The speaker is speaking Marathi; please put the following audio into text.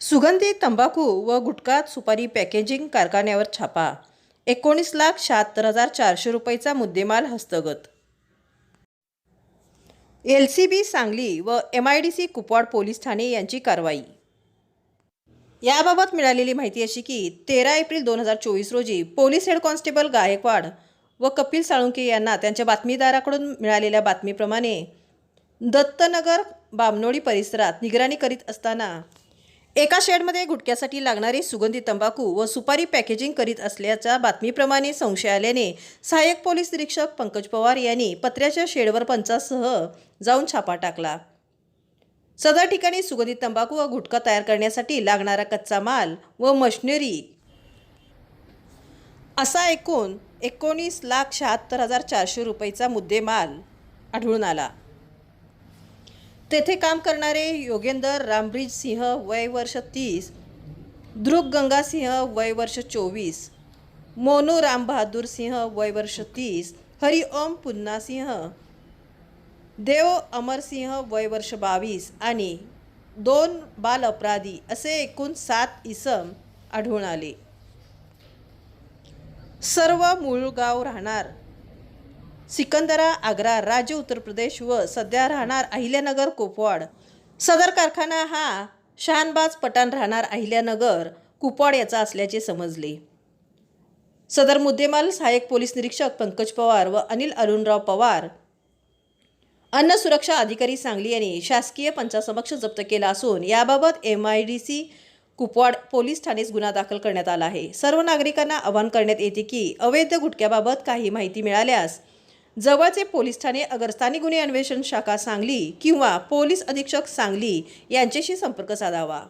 सुगंधी तंबाखू व गुटखा सुपारी पॅकेजिंग कारखान्यावर छापा. एकोणीस लाख शहात्तर हजार चारशे रुपयेचा मुद्देमाल हस्तगत. एल सी बी सांगली व M I D C Kupwad police Thane यांची कारवाई. याबाबत मिळालेली माहिती अशी की तेरा एप्रिल दोन हजार चोवीस रोजी पोलीस हेड कॉन्स्टेबल गायकवाड व कपिल साळुंके यांना त्यांच्या बातमीदाराकडून मिळालेल्या बातमीप्रमाणे दत्तनगर बामनोडी परिसरात निगराणी करीत असताना एका शेडमध्ये गुटख्यासाठी लागणारी सुगंधी तंबाखू व सुपारी पॅकेजिंग करीत असल्याच्या बातमीप्रमाणे संशय आल्याने सहाय्यक पोलीस निरीक्षक पंकज पवार यांनी पत्र्याच्या शेडवर पंचासह जाऊन छापा टाकला. सदर ठिकाणी सुगंधी तंबाखू व गुटखा तयार करण्यासाठी लागणारा कच्चा माल व मशिनरी. असा एकूण एकोणीस लाख शहात्तर हजार चारशे रुपयेचा मुद्देमाल आढळून आला. तेथे काम करणारे योगेंदर रामब्रिज सिंह वय वर्ष तीस ध्रुव गंगा सिंह वय वर्ष चोवीस मोनू राम बहादूर सिंह वय वर्ष तीस हरिओम पुन्ना सिंह देव अमरसिंह वय वर्ष बावीस आणि दोन बाल अपराधी असे एकूण सात इसम आढळून आले. सर्व मूळ गाव राहणार सिकंदरा आग्रा राज्य उत्तर प्रदेश व सध्या राहणार अहिल्यानगर कुपवाड. सदर कारखाना हा शहानबाज पठाण राहणार अहिल्यानगर कुपवाड याचा असल्याचे समजले. सदर मुद्देमाल सहाय्यक पोलीस निरीक्षक पंकज पवार व अनिल अरुणराव पवार. अन्न सुरक्षा अधिकारी सांगली यांनी शासकीय पंचासमक्ष जप्त केला असून याबाबत M I D C Kupwad police ठाणेस गुन्हा दाखल करण्यात आला आहे. सर्व नागरिकांना आवाहन करण्यात येते की अवैध गुटख्याबाबत काही माहिती मिळाल्यास जवळचे पोलीस ठाणे अगर स्थानिक गुन्हे अन्वेषण शाखा सांगली किंवा पोलीस अधीक्षक सांगली यांच्याशी संपर्क साधावा.